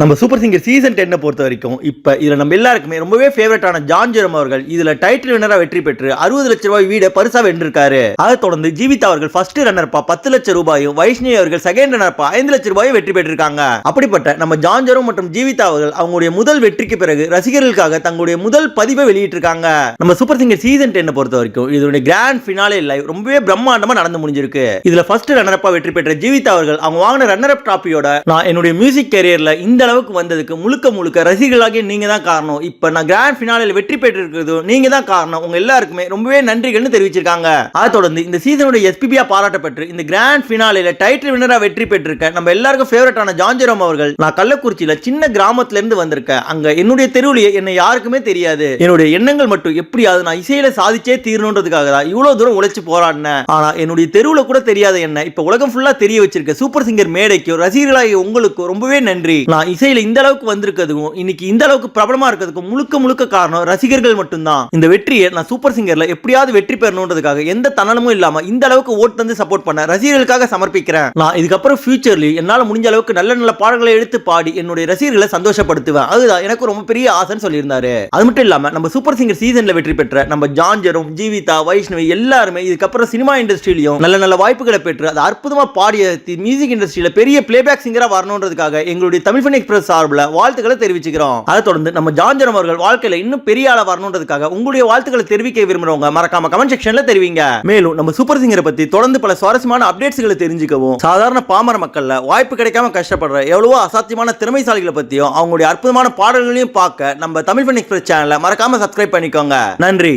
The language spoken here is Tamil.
நம்ம சூப்பர் சிங்கர் சீசன் டென்னை பொறுத்த வரைக்கும் இப்போ இதில் நம்ம எல்லாருக்குமே ரொம்பவே ஃபேவரட்டான ஜான் ஜெரம் அவர்கள் இதில் டைட்டில் வினராக வெற்றி பெற்று அறுபது லட்ச ரூபாய் வீடை பரிசா வென்றிருக்காரு. அதை தொடர்ந்து ஜீவிதா அவர்கள் ஃபர்ஸ்ட் ரன்னர்ப்பா பத்து லட்ச ரூபாயும் வைஷ்ணவி அவர்கள் செகண்ட் ரன்னர்ப்பா ஐந்து லட்ச ரூபாயும் வெற்றி பெற்றிருக்காங்க. அப்படிப்பட்ட நம்ம ஜான் ஜெரம் மற்றும் ஜீவிதா அவர்கள் அவங்களுடைய முதல் வெற்றிக்கு பிறகு ரசிகர்களுக்காக தங்களுடைய முதல் பதிவை வெளியிட்டிருக்காங்க. நம்ம சூப்பர் சிங்கர் சீசன் டென்னை பொறுத்த வரைக்கும் இதனுடைய கிராண்ட் ஃபினாலே லைவ் ரொம்பவே பிரம்மாண்டமாக நடந்து முடிஞ்சிருக்கு. இதில் ஃபர்ஸ்ட் ரன்னர்ப்பா வெற்றி பெற்ற ஜீவிதா அவர்கள் அவங்க வாங்கின ரன்னர் அப் டிராபியோட நான் என்னுடைய மியூசிக் கரியரில் இந்த அளவுக்கு வந்ததுக்கு முழுக்க முழுக்க ரசிகர்களாகிய நீங்கள் தான் காரணம். இப்போ நான் கிராண்ட் ஃபினாலில் வெற்றி பெற்றிருக்கிறது நீங்கள் தான் காரணம். உங்கள் எல்லாருக்குமே ரொம்பவே நன்றிகள்னு தெரிவிச்சிருக்காங்க. அதை தொடர்ந்து இந்த சீசனுடைய எஸ்பிபியா பாராட்டப்பட்டு இந்த கிராண்ட் ஃபினாலில் டைட்டில் வினராக வெற்றி பெற்றிருக்க நம்ம எல்லாருக்கும் ஃபேவரட்டான ஜான்ஜெரோம் அவர்கள் நான் கள்ளக்குறிச்சியில் சின்ன கிராமத்துலேருந்து வந்திருக்கேன். அங்கே என்னுடைய தெருவிலேயே என்னை யாருக்குமே தெரியாது. என்னுடைய எண்ணங்கள் மட்டும் எப்படியாவது நான் இசையில சாதிச்சே தீரணுன்றதுக்காக தான் இவ்வளோ தூரம் உழைச்சி போராடினேன் ஆனால் என்னுடைய தெருவில் கூட தெரியாத என்ன இப்போ உலகம் ஃபுல்லாக தெரிய வச்சிருக்க சூப்பர் சிங்கர் மேடைக்கு ரசிகர்களாகிய உங்களுக்கு ரொம்பவே நன்றி. நான் இசையில் இந்த அளவுக்கு வந்திருக்கிறதுக்கும் இன்னைக்கு இந்த அளவுக்கு பிரபலமா இருக்கிறதுக்கும் முழுக்க முழுக்க காரணம் ரசிகர்கள் மட்டும்தான். இந்த வெற்றியை நான் சூப்பர் சிங்கர்ல எப்படியாவது வெற்றி பெறணுன்றதுக்காக எந்த தன்னலமும் இல்லாம இந்த அளவுக்கு ஓட்டு வந்து சப்போர்ட் பண்ண ரசிகர்களுக்காக சமர்ப்பிக்கிறேன். நான் இதுக்கப்புறம் ஃபியூச்சர்லயும் என்னால் முடிஞ்ச அளவுக்கு நல்ல நல்ல பாடல்களை எடுத்து பாடி என்னுடைய ரசிகர்களை சந்தோஷப்படுத்துவேன். அதுதான் எனக்கு ரொம்ப பெரிய ஆசைன்னு சொல்லியிருந்தாரு. அது மட்டும் இல்லாம நம்ம சூப்பர் சிங்கர் சீசன்ல வெற்றி பெற்ற நம்ம ஜான்ஜரும் ஜீவிதா வைஷ்ணவி எல்லாருமே இதுக்கப்புறம் சினிமா இண்டஸ்ட்ரியிலையும் நல்ல நல்ல வாய்ப்புகளை பெற்று அது அற்புதமா பாடிய மியூசிக் இண்டஸ்ட்ரியில பெரிய பிளேபேக் சிங்கரா வரணுன்றதுக்காக எங்களுடைய தமிழ் ஃபன் பிரஸ் சார்பில் வாழ்த்துக்களை தெரிவிச்சுக்கிறோம். அதை தொடர்ந்து நம்ம ஜான்ஜன் அவர்கள் வாழ்க்கையில் இன்னும் பெரிய ஆள வரணுன்றதுக்காக உங்களுடைய வாழ்த்துக்களை தெரிவிக்க விரும்புறவங்க மறக்காம கமெண்ட் செக்ஷன்ல தெரிவிங்க. மேலும் நம்ம சூப்பர் சிங்கரை பத்தி தொடர்ந்து பல சுவாரஸ்யமான அப்டேட்ஸ்களை தெரிஞ்சுக்கவும் சாதாரண பாமர மக்கள்ல வாய்ப்பு கிடைக்காம கஷ்டப்படுற எவ்வளவோ அசாத்தியமான திறமைசாலிகளை பத்தியும் அவங்களுடைய அற்புதமான பாடல்களையும் பார்க்க நம்ம தமிழ் பண்ணி எக்ஸ்பிரஸ் சேனலை மறக்காம சப்ஸ்கிரைப் பண்ணிக்கோங்க. நன்றி.